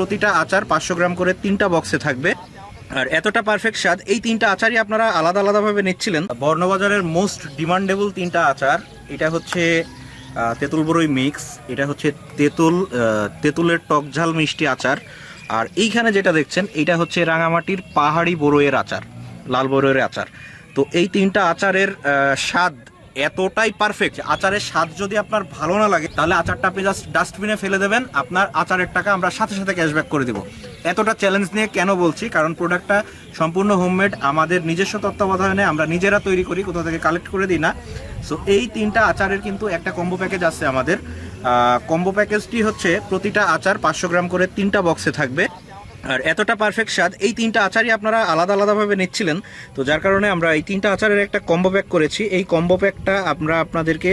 প্রতিটা আচার পাঁচশো গ্রাম করে তিনটা বক্সে থাকবে। আর এতটা পারফেক্ট স্বাদ, এই তিনটা আচারই আপনারা আলাদা আলাদাভাবে নিচ্ছিলেন। বর্ণবাজারের মোস্ট ডিমান্ডেবল তিনটা আচার, এটা হচ্ছে তেঁতুল বড়ই মিক্স এটা হচ্ছে তেঁতুল তেঁতুলের টক ঝাল মিষ্টি আচার। আর এইখানে যেটা দেখছেন, এটা হচ্ছে রাঙামাটির পাহাড়ি বড়ইয়ের আচার, লাল বড়ইয়ের আচার। তো এই তিনটা আচারের স্বাদ এতটাই পারফেক্ট আচারের স্বাদ যদি আপনার ভালো না লাগে, তাহলে আচারটা আপনি জাস্ট ডাস্টবিনে ফেলে দেবেন। আপনার আচারের টাকা আমরা সাথে সাথে ক্যাশব্যাক করে দিব। এতটা চ্যালেঞ্জ নিয়ে কেন বলছি? কারণ প্রোডাক্টটা সম্পূর্ণ হোমমেড আমাদের নিজস্ব তত্ত্বাবধানে আমরা নিজেরা তৈরি করি, কোথাও থেকে কালেক্ট করে দিই না। সো এই তিনটা আচারের কিন্তু একটা কম্বো প্যাকেজ আছে আমাদের। কম্বো প্যাকেজটি হচ্ছে প্রতিটা আচার পাঁচশো গ্রাম করে তিনটা বক্সে থাকবে। আর এতটা পারফেক্ট স্বাদ, এই তিনটা আচারই আপনারা আলাদা আলাদাভাবে নিচ্ছিলেন। তো যার কারণে আমরা এই তিনটা আচারের একটা কম্বো প্যাক করেছি। এই কম্বো প্যাকটা আমরা আপনাদেরকে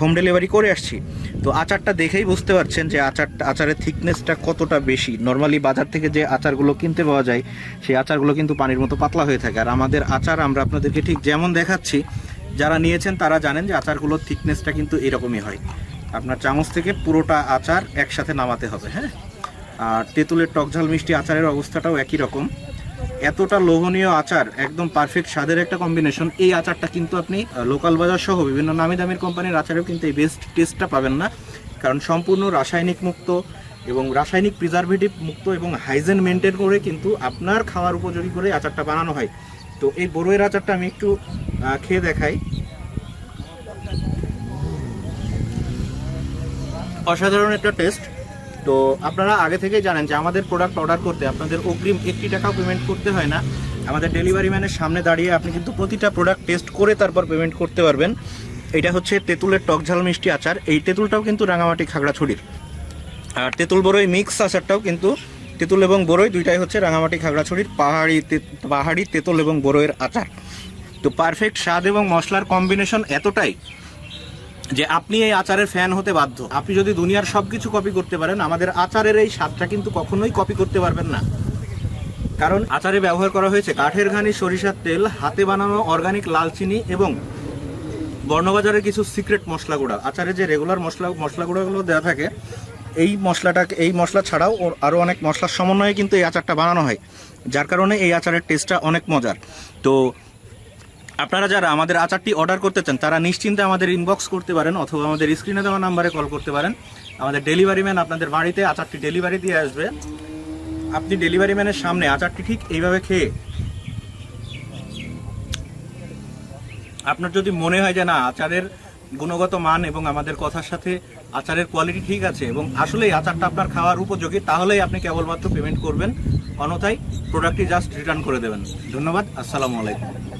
হোম ডেলিভারি করে আসছি। তো আচারটা দেখেই বুঝতে পারছেন যে আচারটা আচারের থিকনেসটা কতটা বেশি। নর্মালি বাজার থেকে যে আচারগুলো কিনতে পাওয়া যায়, সেই আচারগুলো কিন্তু পানির মতো পাতলা হয়ে থাকে। আর আমাদের আচার আমরা আপনাদেরকে ঠিক যেমন দেখাচ্ছি, যারা নিয়েছেন তারা জানেন যে আচারগুলোর থিকনেসটা কিন্তু এরকমই হয়। আপনার চামচ থেকে পুরোটা আচার একসাথে নামাতে হবে হ্যাঁ? আর তেঁতুলের টকঝাল মিষ্টি আচারের অবস্থাটাও একই রকম। এতটা লোভনীয় আচার, একদম পারফেক্ট স্বাদের একটা কম্বিনেশন এই আচারটা কিন্তু আপনি লোকাল বাজার সহ বিভিন্ন নামি দামির কোম্পানির আচারেও কিন্তু এই বেস্ট টেস্টটা পাবেন না। কারণ সম্পূর্ণ রাসায়নিক মুক্ত এবং রাসায়নিক প্রিজারভেটিভ মুক্ত এবং হাইজেন মেনটেন করে কিন্তু আপনার খাওয়ার উপযোগী করে আচারটা বানানো হয়। তো এই বড়ইয়ের আচারটা আমি একটু খেয়ে দেখাই। অসাধারণ একটা টেস্ট তো আপনারা আগে থেকেই জানেন যে আমাদের প্রোডাক্ট অর্ডার করতে আপনাদের অগ্রিম একটি টাকাও পেমেন্ট করতে হয় না। আমাদের ডেলিভারি ম্যানের সামনে দাঁড়িয়ে আপনি কিন্তু প্রতিটা প্রোডাক্ট টেস্ট করে তারপর পেমেন্ট করতে পারবেন। এটা হচ্ছে তেঁতুলের টক ঝাল মিষ্টি আচার। এই তেঁতুলটাও কিন্তু রাঙামাটি খাগড়াছড়ির। আর তেঁতুল বড়ই মিক্স আচারটাও কিন্তু তেঁতুল এবং বড়ই দুইটাই হচ্ছে রাঙামাটি খাগড়াছড়ির পাহাড়ি পাহাড়ি তেঁতুল এবং বড়ইয়ের আচার। তো পারফেক্ট স্বাদ এবং মশলার কম্বিনেশন এতটাই যে আপনি এই আচারের ফ্যান হতে বাধ্য। আপনি যদি দুনিয়ার সব কিছু কপি করতে পারেন, আমাদের আচারের এই স্বাদটা কিন্তু কখনোই কপি করতে পারবেন না। কারণ আচারে ব্যবহার করা হয়েছে কাঠের ঘানি, সরিষার তেল, হাতে বানানো অর্গানিক লাল চিনি এবং বর্ণবাজারের কিছু সিক্রেট মশলা গুঁড়া। আচারে যে রেগুলার মশলা মশলা গুঁড়াগুলো দেওয়া থাকে, এই মশলাটাকে এই মশলা ছাড়াও আরও অনেক মশলার সমন্বয়ে কিন্তু এই আচারটা বানানো হয়। যার কারণে এই আচারের টেস্টটা অনেক মজার। তো আপনারা যারা আমাদের আচারটি অর্ডার করতে চান, তারা নিশ্চিন্তে আমাদের ইনবক্স করতে পারেন অথবা আমাদের স্ক্রিনে দেওয়া নাম্বারে কল করতে পারেন। আমাদের ডেলিভারি ম্যান আপনাদের বাড়িতে আচারটি ডেলিভারি দিয়ে আসবে। আপনি ডেলিভারি ম্যানের সামনে আচারটি ঠিক এইভাবে খেয়ে আপনার যদি মনে হয় যে না, আচারের গুণগত মান এবং আমাদের কথার সাথে আচারের কোয়ালিটি ঠিক আছে এবং আসলেই আচারটা আপনার খাওয়ার উপযোগী, তাহলেই আপনি কেবলমাত্র পেমেন্ট করবেন। অন্যথায় প্রোডাক্টটি জাস্ট রিটার্ন করে দেবেন। ধন্যবাদ, আসসালামু আলাইকুম।